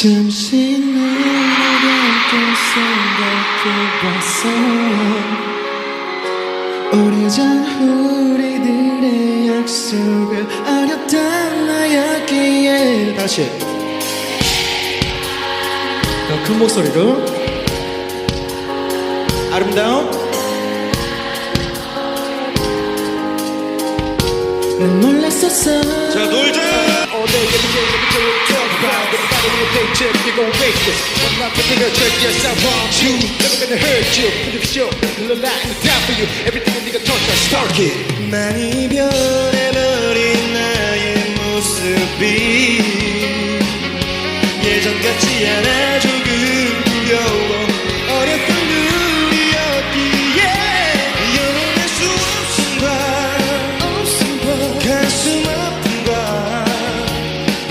잠시 너에게 생각해봤어 오래전 우리들의 약속을 어렸던 나였기에 다시. 더큰 목소리로. 아름다운 난 몰랐었어. 자 놀자! talk about it. Everybody your paycheck, you're gon' make it. I'm not the nigga trick, yes, I want you. Never gonna hurt you. Put your show, little light in the down for you. Everything a nigga touch, I start it. 난 이별해버린 나의 모습이 예전 같지 않아 조금 두려워. 어렸던 우리였기에 영원할 수 없은 걸 가슴